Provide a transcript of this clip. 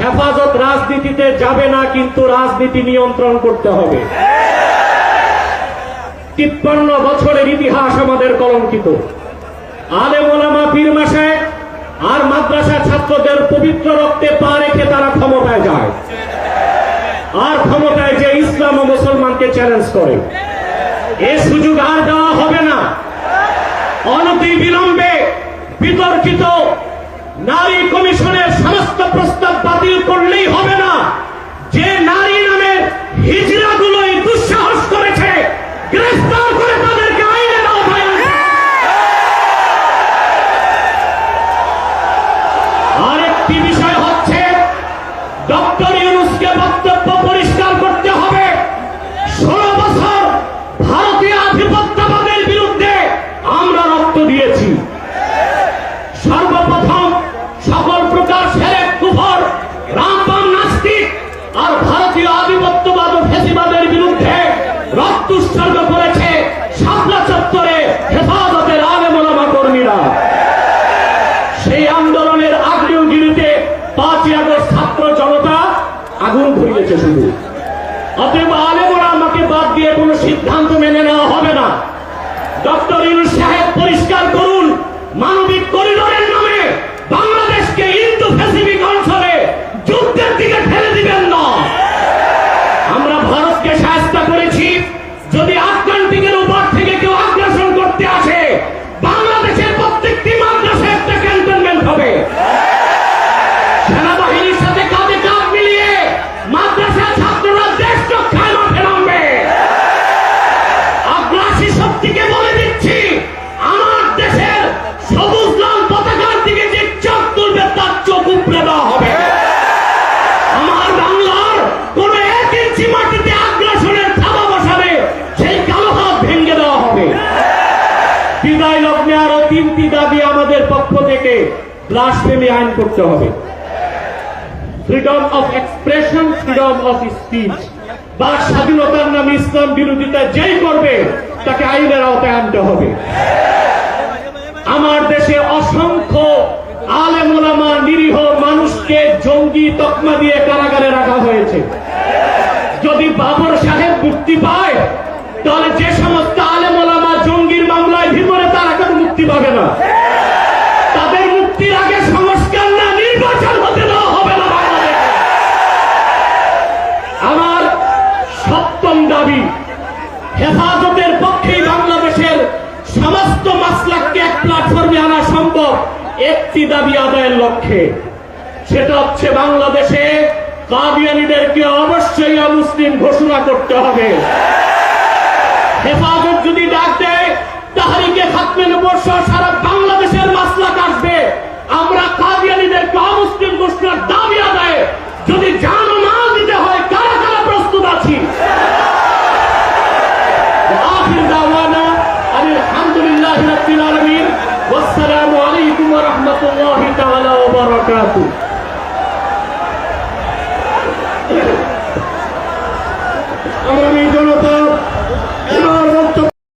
হেফাজত রাজনীতিতে যাবে না, কিন্তু রাজনীতি নিয়ন্ত্রণ করতে হবে। তিপ্পান্ন বছরের ইতিহাস আমাদের কলঙ্কিত। আলে মোলামা পীর মাসে আর মাদ্রাসা ছাত্রদের পবিত্র রক্তে পা রেখে তারা ক্ষমতায় যায়। আর ক্ষমতায় যে ইসলাম ও মুসলমানকে চ্যালেঞ্জ করে। এ সুযোগ আর দেওয়া হবে না। অনতি বিলম্বে বিতর্কিত নারী কমিশনের সমস্ত প্রস্তাব বাতিল করলেই হবে না যে নারী নামের হিজড়াগুলোই দুঃসাহস করেছে, গ্রেফতার করে তাদেরকে হবে। আরেকটি বিষয় আধিপত্যবাদ ও ফেসিবাদের বিরুদ্ধে করেছে শাপলা চত্বরে হেফাজতের আলেমা কর্মীরা। সেই আন্দোলনের আগ্নেয়গিরিতে পাঁচই আগস্ট ছাত্র জনতা আগুন শুধু। অতএব আলেমরা আমাকে বাদ দিয়ে কোনো সিদ্ধান্ত মেনে নেওয়া হবে না। ডক্টর সাহেব পরিষ্কার করুন, মানবিক করিডোরের যদি ব্লাসফেমি আইন করতে হবে। Freedom of expression freedom of speech বা স্বাধীনতার নামে ইসলাম বিরোধিতা যেই করবে, তাকে আইনের আওতায় আনতে হবে। আমার দেশে অসংখ্য আলেমোলামা নিরীহ মানুষকে জঙ্গি তকমা দিয়ে কারাগারে রাখা হয়েছে। যদি বাবর সাহেব মুক্তি পায় প্ল্যাটফর্মে আনা সম্ভব একটি দাবি আদায়ের লক্ষ্যে। সেটা হচ্ছে বাংলাদেশে কাদিয়ানিদেরকে অবশ্যই মুসলিম ঘোষণা করতে হবে। হেফাজত যদি ডাক দেয়, তাহারিকে খাতমের উপর সারা campeonato.